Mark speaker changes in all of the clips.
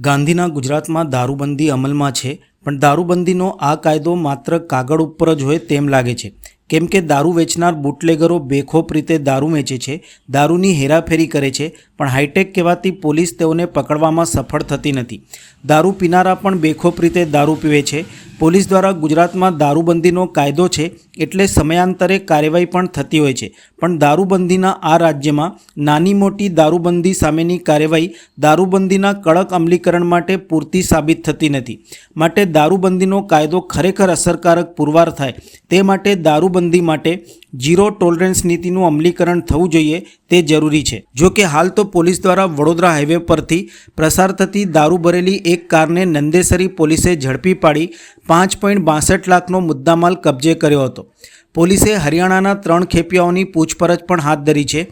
Speaker 1: ગાંધીના ગુજરાતમાં દારૂબંધી અમલમાં છે, પણ દારૂબંધીનો આ કાયદો માત્ર કાગળ ઉપર જ હોય તેમ લાગે છે. કેમ કે દારૂ વેચનાર બુટલેગરો બેખોફ રીતે દારૂ વેચે છે, દારૂની હેરાફેરી કરે છે પણ હાઈટેક કહેવાતી પોલીસ તેઓને પકડવામાં સફળ થતી નથી. દારૂ પીનારા પણ બેખોફ રીતે દારૂ પીવે છે. પોલીસ દ્વારા ગુજરાતમાં દારૂબંધીનો કાયદો છે એટલે સમયાંતરે કાર્યવાહી પણ થતી હોય છે. પણ દારૂબંધીના આ રાજ્યમાં નાની મોટી દારૂબંધી સામેની કાર્યવાહી દારૂબંધીના કડક અમલીકરણ માટે પૂરતી સાબિત થતી નથી. માટે દારૂબંધીનો કાયદો ખરેખર અસરકારક પુરવાર થાય તે માટે દારૂબંધી માટે ઝીરો ટોલરન્સ નીતિનું અમલીકરણ થવું જોઈએ તે જરૂરી છે. જો કે હાલ તો પોલીસ દ્વારા વડોદરા હાઈવે પરથી પ્રસાર થતી દારૂ ભરેલી એક કારને નંદેસરી પોલીસે ઝડપી પાડી પાંચ પોઈન્ટ બાસઠ લાખનો મુદ્દામાલ કબજે કર્યો હતો. પોલીસે હરિયાણાના ત્રણ ખેપિયાઓની પૂછપરછ પણ હાથ ધરી છે.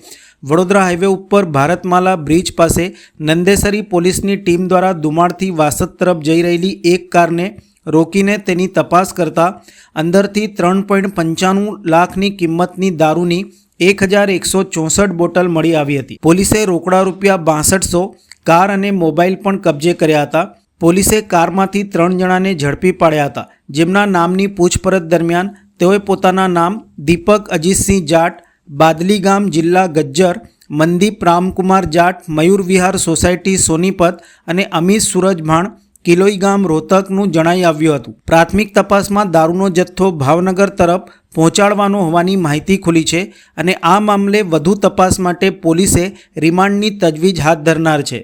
Speaker 1: વડોદરા હાઈવે ઉપર ભારતમાલા બ્રિજ પાસે નંદેસરી પોલીસની ટીમ દ્વારા દુમાળથી વાસદ તરફ જઈ રહેલી એક કારને રોકીને તેની તપાસ કરતા અંદરથી ત્રણ પોઈન્ટ પંચાણું લાખની કિંમતની દારૂની એક હજાર એકસો ચોસઠ બોટલ મળી આવી હતી. પોલીસે રોકડા રૂપિયા બાસઠસો કાર અને મોબાઈલ પણ કબજે કર્યા હતા. પોલીસે કારમાંથી ત્રણ જણાને ઝડપી પાડ્યા હતા. જેમના નામની પૂછપરછ દરમિયાન તેઓએ પોતાના નામ દીપક અજીતસિંહ જાટ બાદલી ગામ જિલ્લા ગજ્જર, મંદીપ રામકુમાર જાટ, મયુર વિહાર સોસાયટી સોનીપત અને અમિત સુરજ ભાણ કિલોઈ ગામ રોહતકનું જણાઈ આવ્યું હતું. પ્રાથમિક તપાસમાં દારૂનો જથ્થો ભાવનગર તરફ પહોંચાડવાનો હોવાની માહિતી ખુલી છે અને આ મામલે વધુ તપાસ માટે પોલીસે રિમાન્ડની તજવીજ હાથ ધરનાર છે.